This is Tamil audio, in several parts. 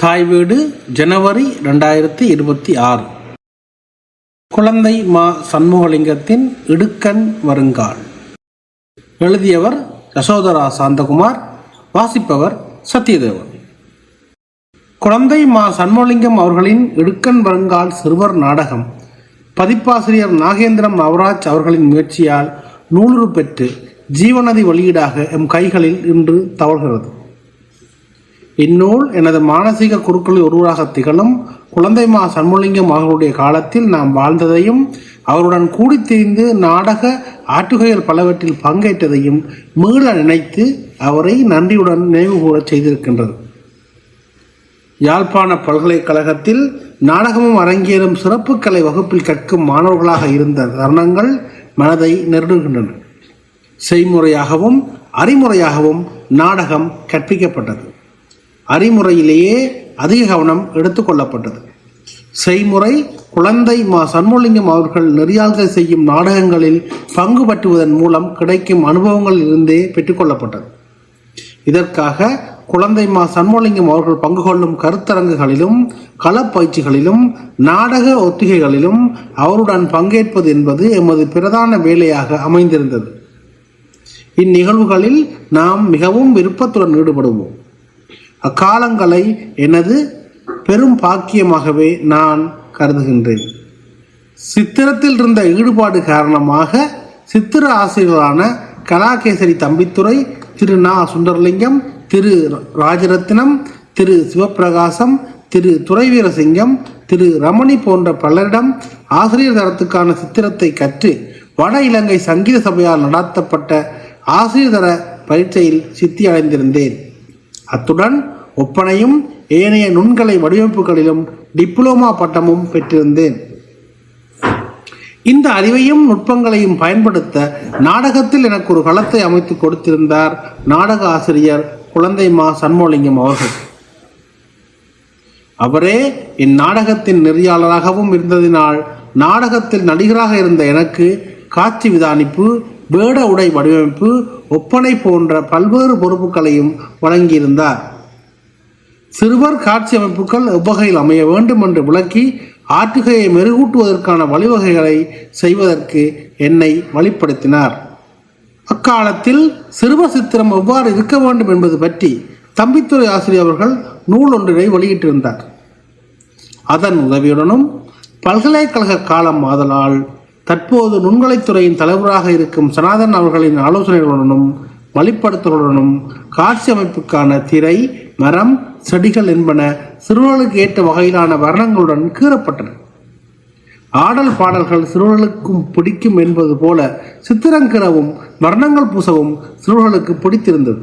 தாய் வீடு ஜனவரி ரெண்டாயிரத்தி இருபத்தி ஆறு. குழந்தை மா சண்முகலிங்கத்தின் இடுக்கண் வருங்கால். எழுதியவர் யசோதரா சாந்தகுமார் வாசிப்பவர் சத்யதேவன். குழந்தை மா சண்முகலிங்கம் அவர்களின் இடுக்கண் வருங்கால் சிறுவர் நாடகம். பதிப்பாசிரியர் நாகேந்திரம் நவராஜ் அவர்களின் முயற்சியால் நூலுறு பெற்று ஜீவநதி வெளியீடாக எம் கைகளில் இன்று தவழ்கிறது. இந்நூல் எனது மானசீக குருக்களில் ஒருவராக திகழும் குழந்தைமா சண்முலிங்கம் அவர்களுடைய காலத்தில் நாம் வாழ்ந்ததையும் அவருடன் கூடித்தெரிந்து நாடக ஆற்றுகைகள் பலவற்றில் பங்கேற்றதையும் மீள நினைத்து அவரை நன்றியுடன் நினைவு கூறச் செய்திருக்கின்றது. யாழ்ப்பாண பல்கலைக்கழகத்தில் நாடகமும் அரங்கேறும் சிறப்பு கலை வகுப்பில் கற்கும் மாணவர்களாக இருந்த தருணங்கள் மனதை நெருடுகின்றன செய்முறையாகவும் அறிமுறையாகவும் நாடகம் கற்பிக்கப்பட்டது. அறிமுறையிலேயே அதிக கவனம் எடுத்துக்கொள்ளப்பட்டது செய்முறை குழந்தை மா சண்முலிங்கம் அவர்கள் நெறியாள்கள் செய்யும் நாடகங்களில் பங்கு பற்றுவதன் மூலம் கிடைக்கும் அனுபவங்களில் இருந்தே பெற்றுக்கொள்ளப்பட்டது இதற்காக குழந்தை மா சண்முலிங்கம் அவர்கள் பங்கு கொள்ளும் கருத்தரங்குகளிலும் களப்பயிற்சிகளிலும் நாடக ஒத்திகைகளிலும் அவருடன் பங்கேற்பது என்பது எமது பிரதான வேலையாக அமைந்திருந்தது. இந்நிகழ்வுகளில் நாம் மிகவும் விருப்பத்துடன் ஈடுபடுவோம். அக்காலங்களை எனது பெரும் பாக்கியமாகவே நான் கருதுகின்றேன். சித்திரத்தில் இருந்த ஈடுபாடு காரணமாக சித்திர ஆசிரியர்களான கலாகேசரி தம்பித்துறை திரு நா. சுந்தரலிங்கம் திரு ராஜரத்னம் திரு சிவப்பிரகாசம் திரு துரைவீரசிங்கம் திரு ரமணி போன்ற பலரிடம் ஆசிரியர் தரத்துக்கான சித்திரத்தை கற்று வட இலங்கை சங்கீத சபையால் நடத்தப்பட்ட ஆசிரியர் தர பரீட்சையில் சித்தி அடைந்திருந்தேன். அத்துடன் ஒப்பனையும் ஏனைய நுண்கலை வடிவமைப்புகளிலும் டிப்ளோமா பட்டமும் பெற்றிருந்தேன். இந்த அறிவையும் நுட்பங்களையும் பயன்படுத்த நாடகத்தில் எனக்கு ஒரு களத்தை அமைத்து கொடுத்திருந்தார் நாடக ஆசிரியர் குழந்தை மா சண்முகலிங்கம் அவர்கள். அவரே என் நாடகத்தின் நெறியாளராகவும் இருந்ததினால் நாடகத்தில் நடிகராக இருந்த எனக்கு காட்சி விதானிப்பு வேட உடை வடிவமைப்பு ஒப்பனை போன்ற பல்வேறு பொறுப்புகளையும் வழங்கியிருந்தார். சிறுவர் காட்சி அமைப்புகள் எவ்வகையில் அமைய வேண்டும் என்று விளக்கி ஆற்றுகையை மெருகூட்டுவதற்கான வழிவகைகளை செய்வதற்கு என்னை வழிப்படுத்தினார். அக்காலத்தில் சிறுவர் சித்திரம் எவ்வாறு இருக்க வேண்டும் என்பது பற்றி தம்பித்துறை ஆசிரியர் அவர்கள் நூல் ஒன்றினை வெளியிட்டிருந்தார். அதன் உதவியுடனும் பல்கலைக்கழக காலம் ஆதலால் தற்போது நுண்கலைத்துறையின் தலைவராக இருக்கும் சனாதன் அவர்களின் ஆலோசனைகளுடனும் வழிப்படுத்தலுடனும் காட்சி அமைப்புக்கான திரை மரம் செடிகள் என்பன சிறுவர்களுக்கு ஏற்ற வகையிலான வர்ணங்களுடன் கீறப்பட்டன. ஆடல் பாடல்கள் சிறுவர்களுக்கும் பிடிக்கும் என்பது போல சித்திரங்கிரவும் வர்ணங்கள் பூசவும் சிறுவர்களுக்கு பிடித்திருந்தது.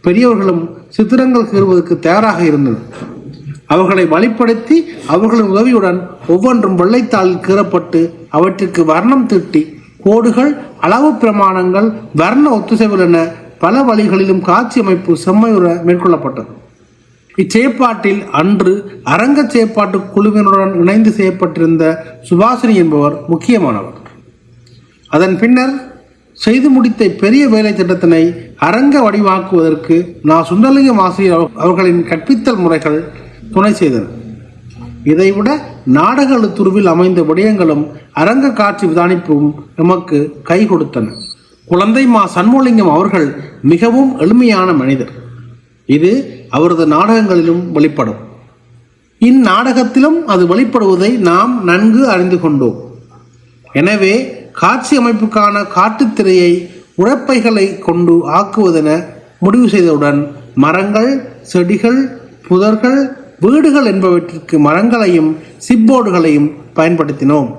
பெரியவர்களும் சித்திரங்கள் கீறுவதற்கு தயாராக இருந்தது அவர்களை வழிப்படுத்தி அவர்களின் உதவியுடன் ஒவ்வொன்றும் வெள்ளைத்தாளில் கீறப்பட்டு அவற்றிற்கு வர்ணம் தீட்டி கோடுகள் அளவு பிரமாணங்கள் வர்ண ஒத்துசைவுகள் என பல வழிகளிலும் காட்சி அமைப்பு செம்மையுற மேற்கொள்ளப்பட்டது. இச்செயற்பாட்டில் அன்று அரங்க செயற்பாட்டு குழுவினருடன் இணைந்து செய்யப்பட்டிருந்த சுபாசினி என்பவர் முக்கியமானவர். அதன் பின்னர் செய்து முடித்த பெரிய வேலை திட்டத்தினை அரங்க வடிவாக்குவதற்கு நான் சுந்தரலிங்கம் ஆசிரியர் அவர்களின் கற்பித்தல் முறைகள் துணை செய்தன இதைவிட நாடக எழுத்துருவில் அமைந்த விடயங்களும் அரங்க காட்சி விதானிப்பும் நமக்கு கை கொடுத்தன. குழந்தை மா சண்முகலிங்கம் அவர்கள் மிகவும் எளிமையான மனிதர். இது அவரது நாடகங்களிலும் வெளிப்படும். இந்நாடகத்திலும் அது வெளிப்படுவதை நாம் நன்கு அறிந்து கொண்டோம். எனவே காட்சி அமைப்புக்கான காட்டுத்திரையை உழைப்பைகளை கொண்டு ஆக்குவதென முடிவு செய்தவுடன் மரங்கள் செடிகள் புதர்கள் வீடுகள் என்பவற்றிற்கு மரங்களையும் சிப்போர்டுகளையும் பயன்படுத்தினோம்.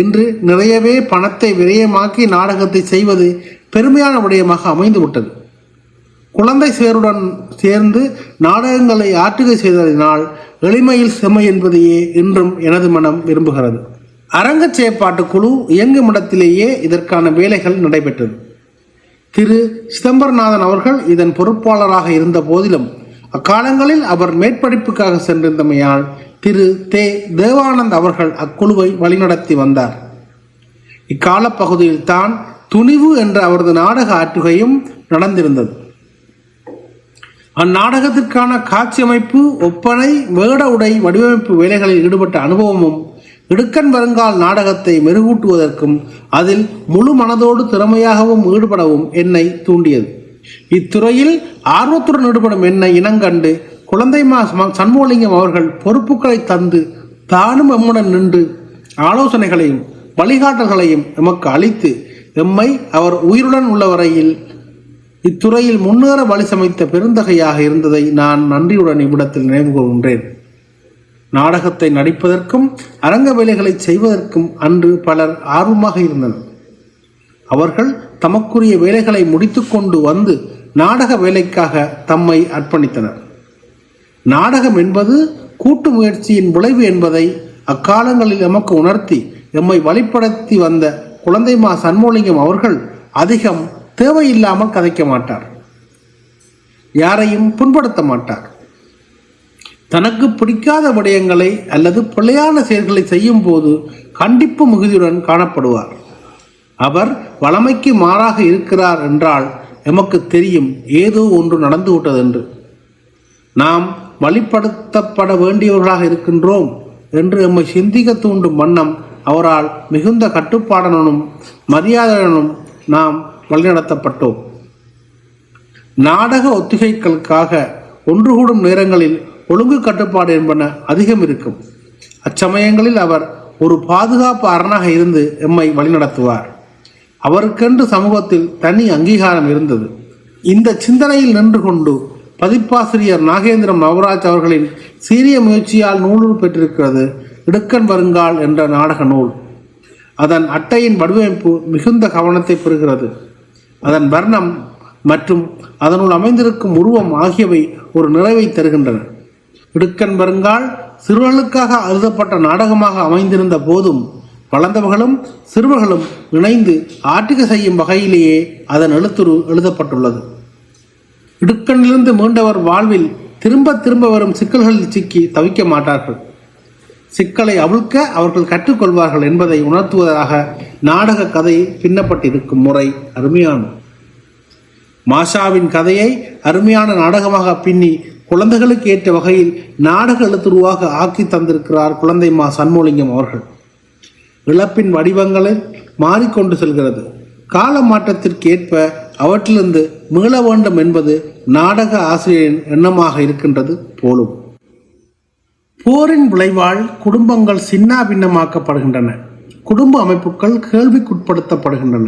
இன்று நிறையவே பணத்தை விரயமாக்கி நாடகத்தை செய்வது பெருமையான விடயமாக அமைந்துவிட்டது. குழந்தை சேருடன் சேர்ந்து நாடகங்களை ஆற்றுகை செய்ததினால் எளிமையில் செம்மை என்பதையே இன்றும் எனது மனம் விரும்புகிறது. அரங்கச் செயற்பாட்டு குழு இயங்கும் இடத்திலேயே இதற்கான வேலைகள் நடைபெற்றது. திரு சிதம்பரநாதன் அவர்கள் இதன் பொறுப்பாளராக இருந்த போதிலும் அக்காலங்களில் அவர் மேற்படிப்புக்காக சென்றிருந்தமையால் திரு தே. தேவானந்த் அவர்கள் அக்குழுவை வழிநடத்தி வந்தார். இக்கால பகுதியில் தான் துணிவு என்ற அவரது நாடக ஆற்றுகையும் நடந்திருந்தது. அந்நாடகத்திற்கான காட்சி அமைப்பு ஒப்பனை வேட உடை வடிவமைப்பு வேலைகளில் ஈடுபட்ட அனுபவமும் இடுக்கன் வருங்கால் நாடகத்தை மெருகூட்டுவதற்கும் அதில் முழு மனதோடு திறமையாகவும் ஈடுபடவும் என்னை தூண்டியது. இத்துறையில் ஆர்வத்துடன் ஈடுபடும் என்னை இனங்கண்டு குழந்தை மா சண்முகலிங்கம் அவர்கள் பொறுப்புகளை தந்து தானும் எம்முடன் நின்று ஆலோசனைகளையும் வழிகாட்டல்களையும் எமக்கு அளித்து எம்மை அவர் உயிருடன் உள்ள வரையில் இத்துறையில் முன்னேற வழி சமைத்த பெருந்தகையாக இருந்ததை நான் நன்றியுடன் இவ்விடத்தில் நினைவு கொள்கின்றேன் நாடகத்தை நடிப்பதற்கும் அரங்க வேலைகளை செய்வதற்கும் அன்று பலர் ஆர்வமாக இருந்தனர். அவர்கள் தமக்குரிய வேலைகளை முடித்துக்கொண்டு வந்து நாடக வேலைக்காக தம்மை அர்ப்பணித்தனர். நாடகம் என்பது கூட்டு முயற்சியின் விளைவு என்பதை அக்காலங்களில் எமக்கு உணர்த்தி எம்மை வழிப்படுத்தி வந்த குழந்தைமா சண்முகலிங்கம் அவர்கள் அதிகம் தேவையில்லாமல் கதைக்க மாட்டார். யாரையும் புண்படுத்த மாட்டார். தனக்கு பிடிக்காத விடயங்களை அல்லது பிழையான செயல்களை செய்யும் போது கண்டிப்பு மிகுதியுடன் காணப்படுவார். அவர் வளமைக்கு மாறாக இருக்கிறார் என்றால் எமக்கு தெரியும் ஏதோ ஒன்று நடந்து விட்டதென்று நாம் வழிப்படுத்தப்பட வேண்டியவர்களாக இருக்கின்றோம் என்று எம்மை சிந்திக்க தூண்டும் வண்ணம் அவரால் மிகுந்த கட்டுப்பாடனும் மரியாதையுடனும் நாம் வழிநடத்தப்பட்டோம். நாடக ஒத்திகைகளுக்காக ஒன்று கூடும் நேரங்களில் ஒழுங்கு கட்டுப்பாடு என்பன அதிகம் இருக்கும். அச்சமயங்களில் அவர் ஒரு பாதுகாப்பு அரணாக இருந்து எம்மை வழிநடத்துவார். அவருக்கென்று சமூகத்தில் தனி அங்கீகாரம் இருந்தது. இந்த சிந்தனையில் நின்று கொண்டு பதிப்பாசிரியர் நாகேந்திரம் நவராஜ் அவர்களின் சீரிய முயற்சியால் நூலுறு பெற்றிருக்கிறது இடுக்கன் வருங்கால் என்ற நாடக நூல். அதன் அட்டையின் வடிவமைப்பு மிகுந்த கவனத்தை பெறுகிறது. அதன் வர்ணம் மற்றும் அதனுள் அமைந்திருக்கும் உருவம் ஆகியவை ஒரு நிறைவை தருகின்றன. இடுக்கன் வருங்கால் சிறுவர்களுக்காக எழுதப்பட்ட நாடகமாக அமைந்திருந்த போதும் வளர்ந்தவர்களும் சிறுவர்களும் இணைந்து ஆட்டிக செய்யும் வகையிலேயே அதன் எழுத்துரு எழுதப்பட்டுள்ளது. இடுக்கனிலிருந்து மீண்டவர் வாழ்வில் திரும்ப திரும்ப வரும் சிக்கல்களில் சிக்கி தவிக்க மாட்டார்கள். சிக்கலை அவிழ்க்க அவர்கள் கற்றுக்கொள்வார்கள் என்பதை உணர்த்துவதாக நாடக கதை பின்னப்பட்டிருக்கும் முறை அருமையான மாஷாவின் கதையை அருமையான நாடகமாக பின்னி குழந்தைகளுக்கு ஏற்ற வகையில் நாடக எழுத்துருவாக ஆக்கி தந்திருக்கிறார் குழந்தை மா சண்முலிங்கம் அவர்கள். இழப்பின் வடிவங்களை மாறிக்கொண்டு செல்கிறது. கால மாற்றத்திற்கு ஏற்ப அவற்றிலிருந்து மீள வேண்டும் என்பது நாடக ஆசிரியரின் எண்ணமாக இருக்கின்றது போலும். போரின் விளைவால் குடும்பங்கள் சின்னாபின்னமாக்கப்படுகின்றன. குடும்ப அமைப்புகள் கேள்விக்குட்படுத்தப்படுகின்றன.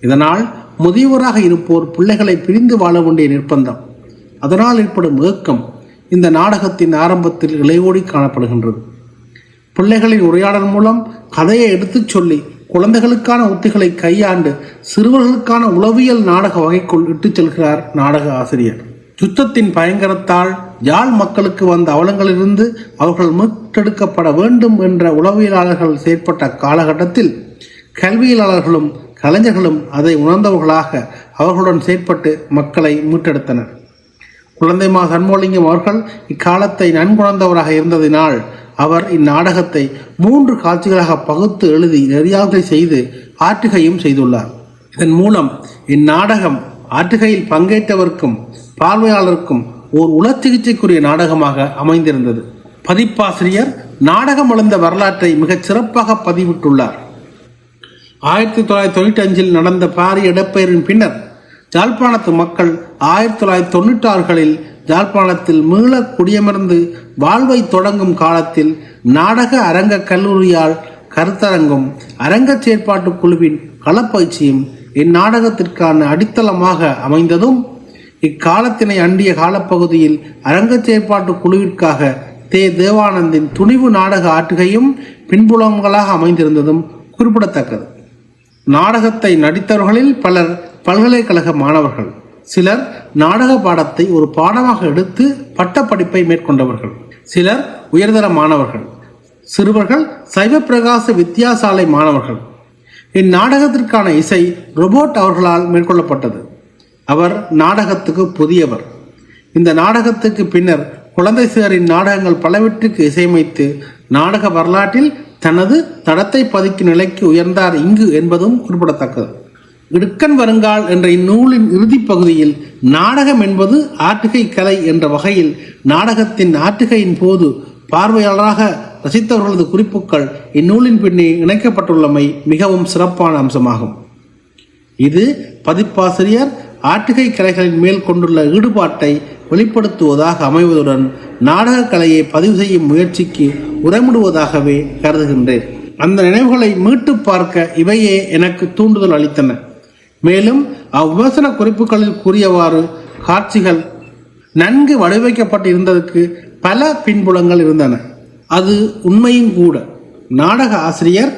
இதனால் முதியவராக இருப்போர் பிள்ளைகளை பிரிந்து வாழ வேண்டிய நிர்பந்தம் அதனால் ஏற்படும் ஏக்கம் இந்த நாடகத்தின் ஆரம்பத்தில் இளையோடி காணப்படுகின்றது. பிள்ளைகளின் உரையாடல் மூலம் கதையை எடுத்துச் சொல்லி குழந்தைகளுக்கான உத்திகளை கையாண்டு சிறுவர்களுக்கான உளவியல் நாடக வகைக்குள் இட்டுச் செல்கிறார் நாடக ஆசிரியர். யுத்தத்தின் பயங்கரத்தால் யாழ் மக்களுக்கு வந்த அவலங்களிலிருந்து அவர்கள் மீட்டெடுக்கப்பட வேண்டும் என்ற உளவியலாளர்கள் செயற்பட்ட காலகட்டத்தில் கல்வியலாளர்களும் கலைஞர்களும் அதை உணர்ந்தவர்களாக அவர்களுடன் செயற்பட்டு மக்களை மீட்டெடுத்தனர். குழந்தைமா சண்முகலிங்கம் அவர்கள் இக்காலத்தை நன்குணர்ந்தவராக இருந்ததினால் அவர் இந்நாடகத்தை மூன்று காட்சிகளாக பகுத்து எழுதி நெறியாவதை செய்து ஆற்றுகையும் செய்துள்ளார். இதன் மூலம் இந்நாடகம் ஆற்றுகையில் பங்கேற்றவர்க்கும் பார்வையாளருக்கும் ஓர் உளச்சிகிச்சைக்குரிய நாடகமாக அமைந்திருந்தது. பதிப்பாசிரியர் நாடகம் எழுந்த வரலாற்றை மிகச் சிறப்பாக பதிவிட்டுள்ளார். ஆயிரத்தி தொள்ளாயிரத்தி தொண்ணூற்றி அஞ்சில் நடந்த பாரிய இடப்பெயரின் பின்னர் யாழ்ப்பாணத்து மக்கள் ஆயிரத்தி தொள்ளாயிரத்தி தொண்ணூற்றி ஆறுகளில் யாழ்ப்பாணத்தில் மீள குடியமர்ந்து வாழ்வை தொடங்கும் காலத்தில் நாடக அரங்க கல்லூரியால் கருத்தரங்கும் அரங்கச் செயற்பாட்டு குழுவின் களப்பயிற்சியும் இந்நாடகத்திற்கான அடித்தளமாக அமைந்ததும் இக்காலத்தினை அண்டிய காலப்பகுதியில் அரங்கச் செயற்பாட்டு குழுவிற்காக தே. தேவானந்தின் துணிவு நாடக ஆற்றுகையும் பின்புலங்களாக அமைந்திருந்ததும் குறிப்பிடத்தக்கது. நாடகத்தை நடித்தவர்களில் பலர் பல்கலைக்கழக மாணவர்கள். சிலர் நாடக பாடத்தை ஒரு பாடமாக எடுத்து பட்டப்படிப்பை மேற்கொண்டவர்கள் சிலர் உயர்தர மாணவர்கள் சிறுவர்கள் சைவப்பிரகாச வித்தியாசாலை மாணவர்கள். இந்நாடகத்திற்கான இசை ரொபோட் அவர்களால் மேற்கொள்ளப்பட்டது. அவர் நாடகத்துக்கு புதியவர். இந்த நாடகத்துக்கு பின்னர் குழந்தை சிலரின் நாடகங்கள் பலவற்றுக்கு இசையமைத்து நாடக வரலாற்றில் தனது தடத்தை பதிக்கும் நிலைக்கு உயர்ந்தார் இங்கு என்பதும் குறிப்பிடத்தக்கது. இடுக்கன் வருங்கால் என்ற இந்நூலின் இறுதி பகுதியில் நாடகம் என்பது ஆட்டுகை கலை என்ற வகையில் நாடகத்தின் ஆட்டுகையின் போது பார்வையாளராக ரசித்தவர்களது குறிப்புகள் இந்நூலின் பின்னே இணைக்கப்பட்டுள்ளமை மிகவும் சிறப்பான அம்சமாகும். இது பதிப்பாசிரியர் ஆட்டுகை கலைகளின் மேல் கொண்டுள்ள ஈடுபாட்டை வெளிப்படுத்துவதாக அமைவதுடன் நாடகக் கலையை பதிவு செய்யும் முயற்சிக்கு உரமிடுவதாகவே கருதுகின்றேன். அந்த நினைவுகளை மீட்டு பார்க்க இவையே எனக்கு தூண்டுதல் அளித்தன. மேலும் அவ்விமர்சன குறிப்புகளில் கூறியவாறு காட்சிகள் நன்கு வடிவமைக்கப்பட்டு இருந்ததற்கு பல பின்புலங்கள் இருந்தன. அது உண்மையும் கூட. நாடக ஆசிரியர்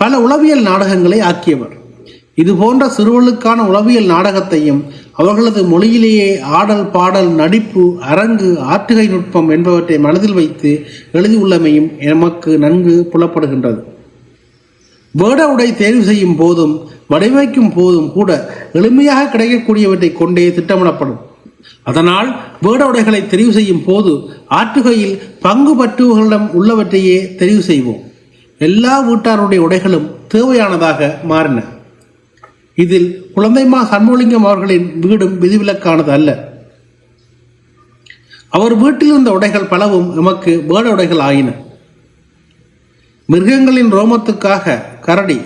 பல உளவியல் நாடகங்களை ஆக்கியவர். இது போன்ற சிறுவர்களுக்கான உளவியல் நாடகத்தையும் அவர்களது மொழியிலேயே ஆடல் பாடல் நடிப்பு அரங்கு ஆற்றுகை நுட்பம் என்பவற்றை மனதில் வைத்து எழுதியுள்ளமையும் எமக்கு நன்கு புலப்படுகின்றது. வேட உடை தேர்வு செய்யும் போதும் வடிவமைக்கும் போதும் கூட எளிமையாக கிடைக்கக்கூடியவற்றை கொண்டே திட்டமிடப்படும். அதனால் வேட உடைகளை தெரிவு செய்யும் போது ஆற்றுகையில் பங்கு பற்றுவர்களிடம் உள்ளவற்றையே தெரிவு செய்வோம். எல்லா வீட்டாருடைய உடைகளும் தேவையானதாக மாறின. இதில் குழந்தைமா சண்முகலிங்கம் அவர்களின் வீடும் விதிவிலக்கானது அல்ல. அவர் வீட்டில் இருந்த உடைகள் பலவும் எமக்கு வேட உடைகள் ஆயின. மிருகங்களின் ரோமத்துக்காக கரடி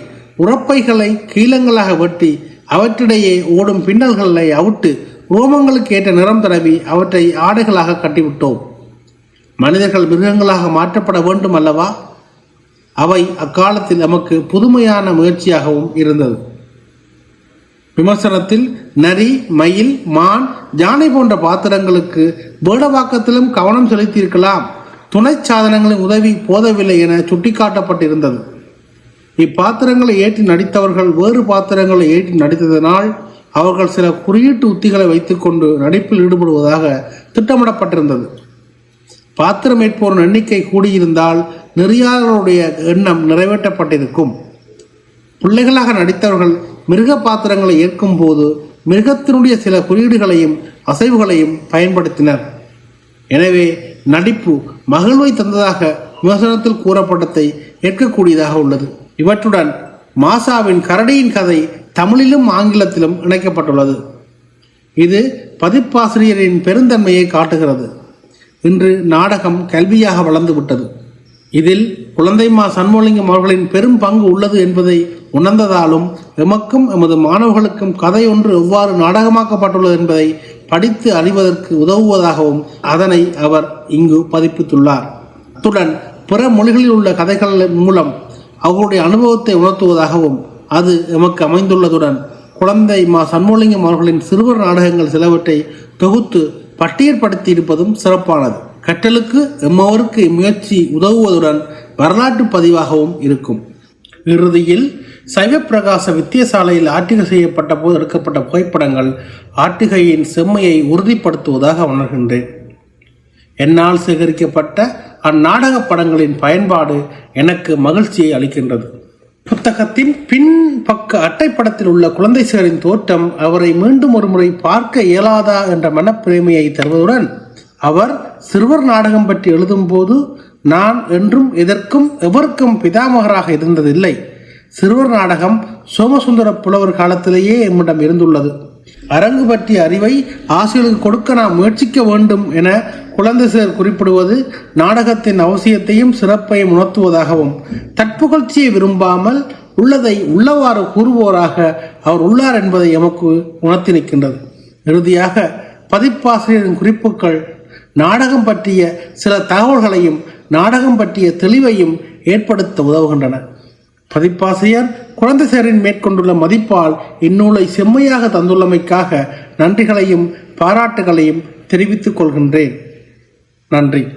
உரப்பைகளை கீழங்களாக வெட்டி அவற்றிடையே ஓடும் பின்னல்களை அவிட்டு ரோமங்களுக்கு ஏற்ற நிறம் தடவி அவற்றை ஆடைகளாக கட்டிவிட்டோம். மனிதர்கள் மிருகங்களாக மாற்றப்பட வேண்டும் அல்லவா அவை அக்காலத்தில் நமக்கு புதுமையான முயற்சியாகவும் இருந்தது. விமர்சனத்தில் நரி மயில் மான் யானை போன்ற பாத்திரங்களுக்கு வேடவாக்கத்திலும் கவனம் செலுத்தியிருக்கலாம். துணை சாதனங்களின் உதவி போதவில்லை என சுட்டிக்காட்டப்பட்டிருந்தது. இப்பாத்திரங்களை ஏற்றி நடித்தவர்கள் வேறு பாத்திரங்களை ஏற்றி நடித்ததனால் அவர்கள் சில குறியீட்டு உத்திகளை வைத்துக்கொண்டு நடிப்பில் ஈடுபடுவதாக திட்டமிடப்பட்டிருந்தது. பாத்திரம் ஏற்போரின் எண்ணிக்கை கூடியிருந்தால் நெறியாளர்களுடைய எண்ணம் நிறைவேற்றப்பட்டிருக்கும். பிள்ளைகளாக நடித்தவர்கள் மிருக பாத்திரங்களை ஏற்கும் போது மிருகத்தினுடைய சில குறியீடுகளையும் அசைவுகளையும் பயன்படுத்தினர். எனவே நடிப்பு மகிழ்வை தந்ததாக விமர்சனத்தில் கூறப்பட்டதை ஏற்கக்கூடியதாக உள்ளது. இவற்றுடன் மாசாவின் கரடியின் கதை தமிழிலும் ஆங்கிலத்திலும் இணைக்கப்பட்டுள்ளது. இது பதிப்பாசிரியரின் பெருந்தன்மையை காட்டுகிறது. இன்று நாடகம் கல்வியாக வளர்ந்து விட்டது இதில் குழந்தைமா சண்முகலிங்கம் அவர்களின் பெரும் பங்கு உள்ளது என்பதை உணர்ந்ததாலும் எமக்கும் எமது மாணவர்களுக்கும் கதை ஒன்று எவ்வாறு நாடகமாக்கப்பட்டுள்ளது என்பதை படித்து அறிவதற்கு உதவுவதாகவும் அதனை அவர் இங்கு பதிப்பித்துள்ளார். அத்துடன் பிற மொழிகளில் உள்ள கதைகள் மூலம் அவர்களுடைய அனுபவத்தை உணர்த்துவதாகவும் அது எமக்கு அமைந்துள்ளதுடன் குழந்தை மா சண்முகலிங்கம் அவர்களின் சிறுவர் நாடகங்கள் சிலவற்றை தொகுத்து பட்டியற்படுத்தி இருப்பதும் சிறப்பானது. கற்றலுக்கு எம்மவருக்கு இம்முயற்சி உதவுவதுடன் வரலாற்று பதிவாகவும் இருக்கும். இறுதியில் சைவப்பிரகாச வித்தியசாலையில் ஆட்டிகை செய்யப்பட்ட போது எடுக்கப்பட்ட புகைப்படங்கள் ஆட்டிகையின் செம்மையை உறுதிப்படுத்துவதாக உணர்கின்றேன். என்னால் சேகரிக்கப்பட்ட அந்நாடக படங்களின் பயன்பாடு எனக்கு மகிழ்ச்சியை அளிக்கின்றது. புத்தகத்தின் பின் பக்க அட்டைப்படத்தில் உள்ள குழந்தை சேரின் தோற்றம் அவரை மீண்டும் ஒரு முறை பார்க்க இயலாதா என்ற மனப்பிரேமையை தருவதுடன் அவர் சிறுவர் நாடகம் பற்றி எழுதும்போது நான் என்றும் எதற்கும் எவருக்கும் பிதாமகராக இருந்ததில்லை. சிறுவர் நாடகம் சோமசுந்தர புலவர் காலத்திலேயே எம்மிடம் இருந்துள்ளது. அரங்கு பற்றிய அறிவை ஆசிரியர்களுக்கு கொடுக்க நாம் முயற்சிக்க வேண்டும் என குழந்தை சிலர் குறிப்பிடுவது நாடகத்தின் அவசியத்தையும் சிறப்பையும் உணர்த்துவதாகவும் தற்புகழ்ச்சியை விரும்பாமல் உள்ளதை உள்ளவாறு கூறுவோராக அவர் உள்ளார் என்பதை எமக்கு உணர்த்தி நிற்கின்றது. இறுதியாக பதிப்பாசிரியரின் குறிப்புகள் நாடகம் பற்றிய சில தகவல்களையும் நாடகம் பற்றிய தெளிவையும் ஏற்படுத்த உதவுகின்றன. பதிப்பாசிரியர் குழந்தைசேரன் மேற்கொண்டுள்ள மதிப்பால் இந்நூலை செம்மையாக தந்துள்ளமைக்காக நன்றிகளையும் பாராட்டுகளையும் தெரிவித்துக் கொள்கின்றேன். நன்றி.